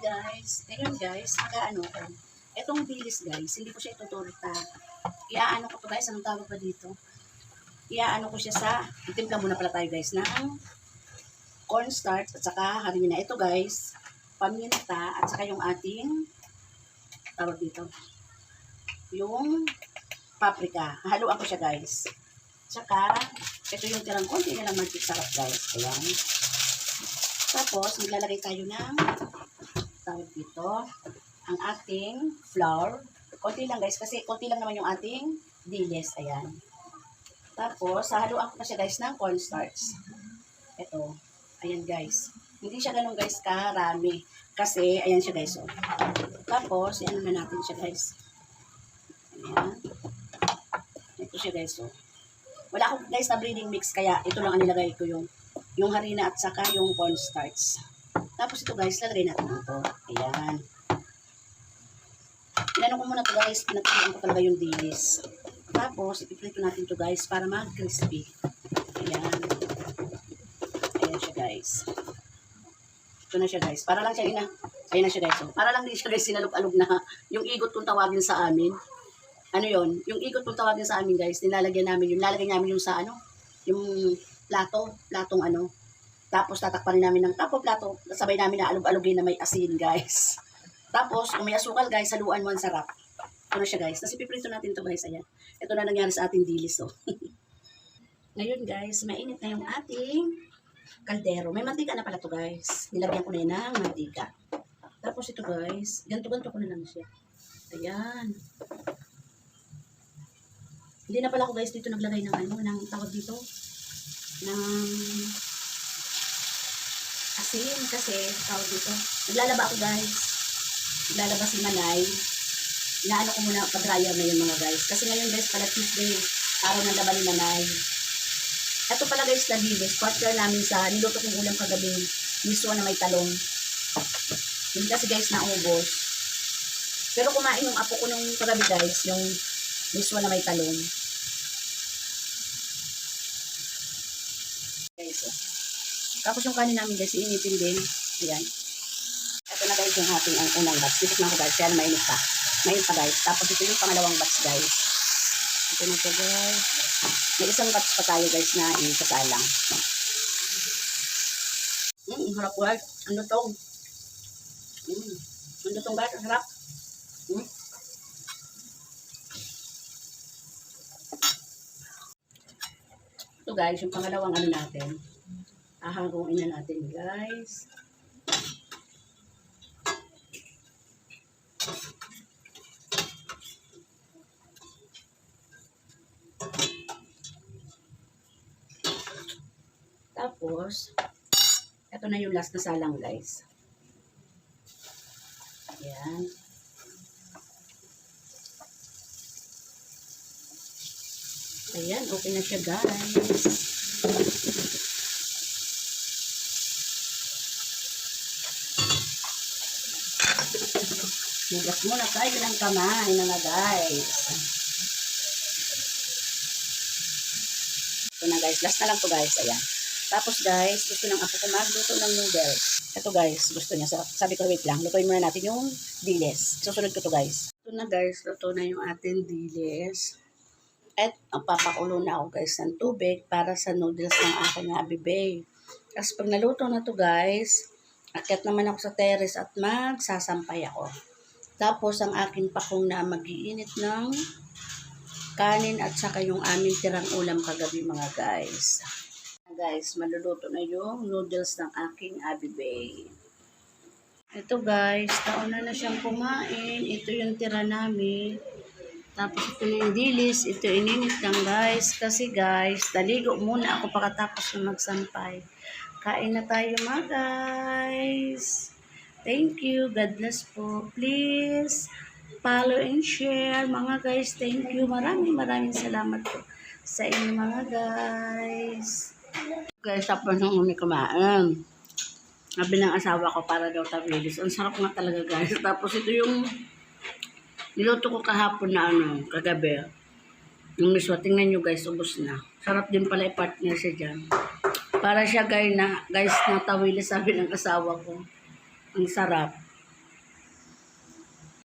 guys. Ngayon guys, nakaano ko. Etong bilis guys, hindi ko siya ituturta. Iaano ko to guys, anong tawag pa dito? Iaano ko siya sa, itimpla muna pala tayo guys ng cornstarch at saka harina. Ito guys, paminta at saka yung ating tawag dito. Yung paprika. Haluan ko siya guys. Tsaka, ito yung tirang konti na lang magic guys. Ayan. Tapos, maglalagay tayo ng tawag dito, ang ating flour. Konti lang guys, kasi konti lang naman yung ating dilis. Ayan. Tapos, haluan ko pa siya guys ng cornstarch. Ito. Ayan guys. Hindi siya ganun guys karami. Kasi, ayan siya guys. Oh. Tapos, ano na natin siya guys. Ayan. Ito siya guys. Oh. Wala akong guys na breeding mix, kaya ito lang ang nilagay ko yung yung harina at saka yung cornstarch. Tapos ito guys, lalagay natin ito. Ayan. Inano ko muna ito guys, pinatuloy ko talaga yung dilis. Tapos, ipiprito natin ito guys para mag-crispy. Ayan. Ayan siya guys. Ito na siya guys. Para lang siya ina. Ayan na siya guys. Oh. Para lang din siya guys sinalog-alog na yung igot kung tawagin sa amin. Ano yon Yung igot kung tawagin sa amin guys, nilalagyan namin yung lalagyan namin yung sa ano, yung plato, platong ano. Tapos tatakpan namin ng tapo plato, sabay namin na alog-alogin na may asin guys. Tapos, kung may asukal guys, haluan mo ang sarap. Ano siya guys? Tapos ipiprito natin to guys, ayan. Ito na nangyari sa ating dilis oh. Ngayon guys, mainit na yung ating kaldero. May mantika na pala to guys. Nilagyan ko na yun ng mantika. Tapos ito guys, ganto-ganto ko na lang siya. Ayan. Hindi na pala ako guys dito naglagay ng ano, ng tawag dito, ng asin kasi tawag dito. Naglalaba ako guys. Naglalaba si Manay. Inaano ko muna pag-dryer na yun mga guys. Kasi ngayon guys, pala Tuesday, araw ng laban ni Manay. Ito pala guys na dilis, partner namin sa niluto kong ulam kagabi, miswa na may talong. Hindi kasi guys naubos. Pero kumain yung apo ko nung kagabi guys, yung miswa na may talong. Guys, oh. Tapos yung kanin namin guys, iinitin din. Ayan. Ito na guys yung ating ang unang batch. Dito na ako guys, kaya mainit pa. Mainit pa guys. Tapos ito yung pangalawang batch guys. Ito na siya guys. May isang batch pa tayo guys na isasalang. Mm, ang harap guys. Ano to? Mm. Ano tong guys? Ang harap. Mm. Ito guys, yung pangalawang ano natin. Ahanguin na natin guys. Tapos, ito na yung last na salang guys. Ayan. Ayan, okay na siya guys. Mugas muna tayo ng kamay mga guys. Ito na guys, last na lang to guys, ayan. Tapos guys, gusto ng apo ko ng noodles. Ito guys, gusto niya. Sabi ko, wait lang, lutuin muna natin yung diles. Susunod ko to guys. Ito na guys, luto na yung ating diles. At papakulo na ako guys ng tubig para sa noodles ng aking abibay. Tapos pag naluto na to guys, akyat naman ako sa terrace at magsasampay ako. Tapos ang aking pakong na magiinit ng kanin at saka yung aming tirang ulam kagabi mga guys. Guys, maluluto na yung noodles ng aking abibay. Ito guys, taon na na siyang kumain. Ito yung tira namin. Tapos ito na yung dilis. Ito ininit lang guys. Kasi guys, daligo muna ako pagkatapos ng magsampay. Kain na tayo mga guys. Thank you. God bless po. Please follow and share. Mga guys, thank you. Maraming maraming salamat po sa inyo mga guys. Guys, tapos nung umi kumain. Sabi ng asawa ko para daw tabilis. Ang sarap nga talaga guys. Tapos ito yung niluto ko kahapon na ano, kagabi. Yung miswa, tingnan nyo guys, ubos na. Sarap din pala i-partner siya dyan. Para siya guys na, guys na tawili sabi ng asawa ko. Ang sarap.